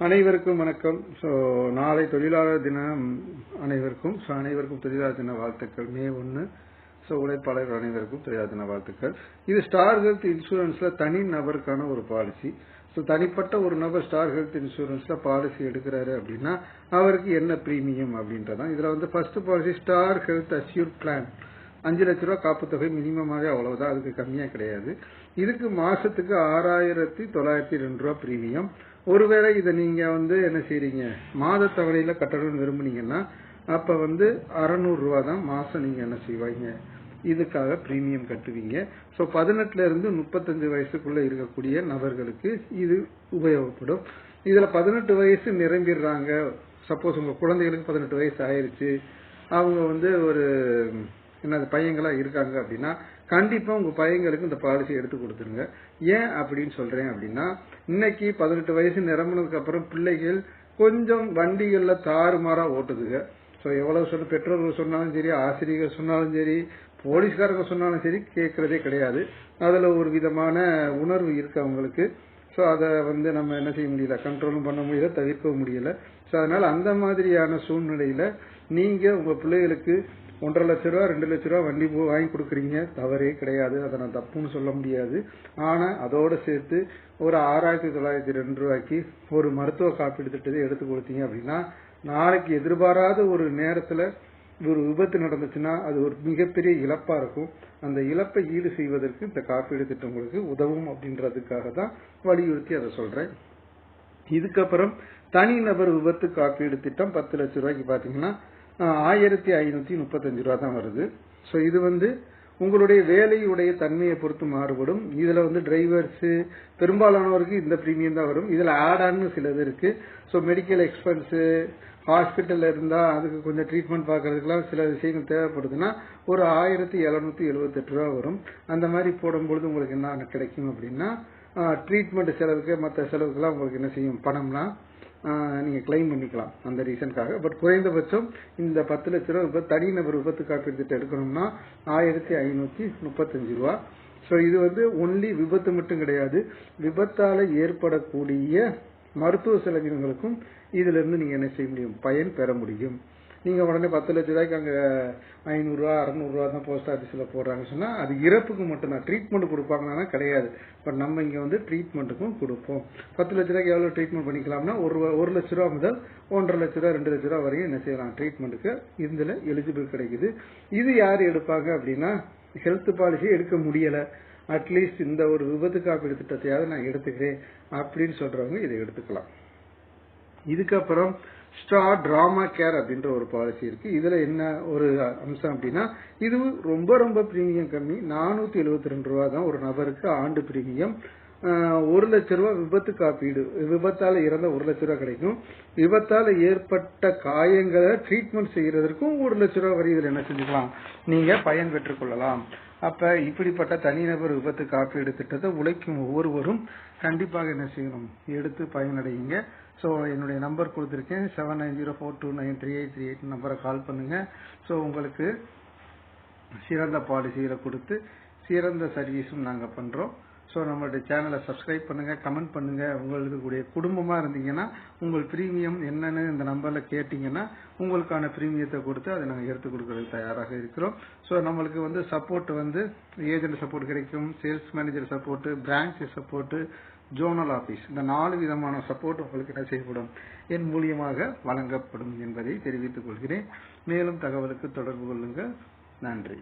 அனைவருக்கும் வணக்கம். ஸோ நாளை தொழிலாளர் தினம் அனைவருக்கும் ஸோ அனைவருக்கும் தொழிலாளர் தின வாழ்த்துக்கள். மே ஒன்று ஸோ உழைப்பாளர்கள் அனைவருக்கும் தொழிலாளர் தின வாழ்த்துக்கள். இது ஸ்டார் ஹெல்த் இன்சூரன்ஸில் தனி நபருக்கான ஒரு பாலிசி ஸோ தனிப்பட்ட ஒரு நபர் ஸ்டார் ஹெல்த் இன்சூரன்ஸ்ல பாலிசி எடுக்கிறாரு அப்படின்னா அவருக்கு என்ன பிரீமியம் அப்படின்றதான். இதில் வந்து first policy Star Health Assure plan அஞ்சு லட்ச ரூபா காப்புத்தொகை மினிமமாகவே அவ்வளவுதான் அதுக்கு கம்மியாக கிடையாது. இதுக்கு மாசத்துக்கு ஆறாயிரத்தி தொள்ளாயிரத்தி ரெண்டு ரூபா பிரீமியம் ஒருவேளை இதை நீங்க வந்து என்ன செய்றீங்க? மாத தவணையில கட்டணும்னு விரும்புனீங்கன்னா அப்ப வந்து அறநூறு ரூபா தான் மாசம் நீங்க என்ன செய்வாங்க? இதுக்காக பிரீமியம் கட்டுவீங்க. ஸோ பதினெட்டுல இருந்து முப்பத்தஞ்சு வயசுக்குள்ள இருக்கக்கூடிய நபர்களுக்கு இது உபயோகப்படும். இதுல பதினெட்டு வயசு நிரம்பிடுறாங்க. சப்போஸ் உங்க குழந்தைகளுக்கு பதினெட்டு வயசு ஆயிருச்சு. அவங்க வந்து ஒரு என்னது பையங்களா இருக்காங்க அப்படின்னா கண்டிப்பா உங்க பையங்களுக்கு இந்த பாலிசி எடுத்து கொடுத்துருங்க. ஏன் அப்படின்னு சொல்றேன் அப்படின்னா இன்னைக்கு பதினெட்டு வயசு நிரம்பினதுக்கு அப்புறம் பிள்ளைகள் கொஞ்சம் வண்டிகள்ல தாறுமாறா ஓட்டுதுங்க. ஸோ எவ்வளவு சொன்ன பெற்றோர்கள் சொன்னாலும் சரி ஆசிரியர்கள் சொன்னாலும் சரி போலீஸ்காரங்க சொன்னாலும் சரி கேட்கறதே கிடையாது. அதுல ஒரு விதமான உணர்வு இருக்கு அவங்களுக்கு. ஸோ அதை வந்து நம்ம என்ன செய்ய முடியல கண்ட்ரோலும் பண்ண முடியல தவிர்க்கவும் முடியல. ஸோ அதனால அந்த மாதிரியான சூழ்நிலையில நீங்க உங்க பிள்ளைகளுக்கு ஒன்றரை லட்ச ரூபா ரெண்டு லட்ச ரூபா வண்டி வாங்கி கொடுக்குறீங்க. தவறே கிடையாது. அதை நான் தப்புன்னு சொல்ல முடியாது. ஆனால் அதோடு சேர்த்து ஒரு ஆறாயிரத்தி தொள்ளாயிரத்தி ரெண்டு ரூபாய்க்கு ஒரு மருத்துவ காப்பீடு திட்டத்தை எடுத்து கொடுத்தீங்க அப்படின்னா நாளைக்கு எதிர்பாராத ஒரு நேரத்தில் ஒரு விபத்து நடந்துச்சுன்னா அது ஒரு மிகப்பெரிய இழப்பா இருக்கும். அந்த இழப்பை ஈடு செய்வதற்கு இந்த காப்பீடு திட்டம் உங்களுக்கு உதவும் அப்படின்றதுக்காக தான் வலியுறுத்தி அதை சொல்றேன். இதுக்கப்புறம் தனிநபர் விபத்து காப்பீடு திட்டம் பத்து லட்சம் ரூபாய்க்கு பாத்தீங்கன்னா ஆயிரத்தி ஐநூத்தி முப்பத்தஞ்சு ரூபா தான் வருது. ஸோ இது வந்து உங்களுடைய வேலையுடைய தன்மையை பொறுத்து மாறுபடும். இதுல வந்து டிரைவர்ஸ் பெரும்பாலானவருக்கு இந்த பிரீமியம் தான் வரும். இதுல ஆட் ஆன்னு சிலது இருக்கு. ஸோ மெடிக்கல் எக்ஸ்பென்ஸ் ஹாஸ்பிட்டலில் இருந்தா அதுக்கு கொஞ்சம் ட்ரீட்மெண்ட் பாக்குறதுக்கெல்லாம் சில விஷயங்கள் தேவைப்படுதுன்னா ஒரு ஆயிரத்தி எழுநூத்தி எழுபத்தெட்டு ரூபா வரும். அந்த மாதிரி போடும்பொழுது உங்களுக்கு என்ன கிடைக்கும் அப்படின்னா ட்ரீட்மெண்ட் செலவுக்கு மற்ற செலவுக்கெல்லாம் உங்களுக்கு என்ன செய்யும்? பணம்லாம் நீங்கள் கிளைம் பண்ணிக்கலாம் அந்த ரீசனுக்காக பட் குறைந்தபட்சம் இந்த பத்து லட்ச ரூபா இப்போ தனிநபர் விபத்து காப்பீடு திட்டம் எடுக்கணும்னா ஆயிரத்தி ஐநூற்றி முப்பத்தஞ்சு ரூபா. ஸோ இது வந்து ஒன்லி விபத்து மட்டும் கிடையாது. விபத்தால் ஏற்படக்கூடிய மருத்துவ செலவினங்களுக்கும் இதிலிருந்து நீங்கள் என்ன செய்ய முடியும்? பயன் பெற முடியும். நீங்கள் உடனே பத்து லட்ச ரூபாய்க்கு அங்கே ஐநூறுரூவா அறநூறுரூவா தான் போஸ்ட் ஆஃபீஸில் போடுறாங்கன்னு சொன்னால் அது இறப்புக்கு மட்டும் தான். ட்ரீட்மெண்ட் கொடுப்பாங்கன்னா கிடையாது. பட் நம்ம இங்கே வந்து ட்ரீட்மெண்ட்டுக்கும் கொடுப்போம். பத்து லட்ச ரூபாய்க்கு எவ்வளோ ட்ரீட்மெண்ட் பண்ணிக்கலாம்னா ஒரு ஒரு லட்ச ரூபா முதல் ஒன்றரை லட்ச ரூபா ரெண்டு லட்ச ரூபா வரையும் என்ன செய்யலாம்? ட்ரீட்மெண்ட்டுக்கு இதில் எலிஜிபிள் கிடைக்குது. இது யார் எடுப்பாங்க அப்படின்னா ஹெல்த் பாலிசி எடுக்க முடியலை. அட்லீஸ்ட் இந்த ஒரு விபத்து காப்பீடு திட்டத்தையாவது நான் எடுத்துக்கிறேன் அப்படின்னு சொல்றவங்க இதை எடுத்துக்கலாம். இதுக்கப்புறம் ஸ்டார் டிராமா கேர் அப்படின்ற ஒரு பாலிசி இருக்கு. இதுல என்ன ஒரு அம்சம் அப்படின்னா இது ரொம்ப ரொம்ப பிரீமியம் கம்மி. நானூத்தி எழுபத்தி ரெண்டு ரூபா தான் ஒரு நபருக்கு ஆண்டு பிரீமியம் ஒரு லட்ச ரூபா விபத்து காப்பீடு. விபத்தால இறந்த ஒரு லட்ச ரூபா கிடைக்கும். விபத்தால ஏற்பட்ட காயங்களை ட்ரீட்மெண்ட் செய்யறதற்கும் ஒரு லட்ச ரூபா வரை இதுல என்ன செஞ்சுக்கலாம்? நீங்க பயன் பெற்றுக் கொள்ளலாம். அப்ப இப்படிப்பட்ட தனிநபர் விபத்து காப்பீடு திட்டத்தை உழைக்கும் ஒவ்வொருவரும் கண்டிப்பாக என்ன செய்யணும்? எடுத்து பயனடையுங்க. ஸோ என்னுடைய நம்பர் கொடுத்துருக்கேன். Seven nine zero four two nine three eight three eight நம்பரை கால் பண்ணுங்க. ஸோ உங்களுக்கு சிறந்த பாலிசிகளை கொடுத்து சிறந்த சர்வீஸும் நாங்கள் பண்ணுறோம் ஸோ நம்மளுடைய சேனலை சப்ஸ்கிரைப் பண்ணுங்க கமெண்ட் பண்ணுங்க. உங்களுக்கு கூடிய குடும்பமாக இருந்தீங்கன்னா உங்கள் பிரீமியம் என்னன்னு இந்த நம்பரில் கேட்டிங்கன்னா உங்களுக்கான பிரீமியத்தை கொடுத்து அதை நாங்கள் எடுத்து கொடுக்கறதுக்கு தயாராக இருக்கிறோம். ஸோ நம்மளுக்கு வந்து சப்போர்ட் வந்து ஏஜென்ட் சப்போர்ட் கிடைக்கும் sales manager support branch support zonal office இந்த நாலு விதமான சப்போர்ட் உங்களுக்கு என்ன செய்யப்படும்? என் மூலியமாக வழங்கப்படும் என்பதை தெரிவித்துக் கொள்கிறேன். மேலும் தகவலுக்கு தொடர்பு கொள்ளுங்கள். நன்றி.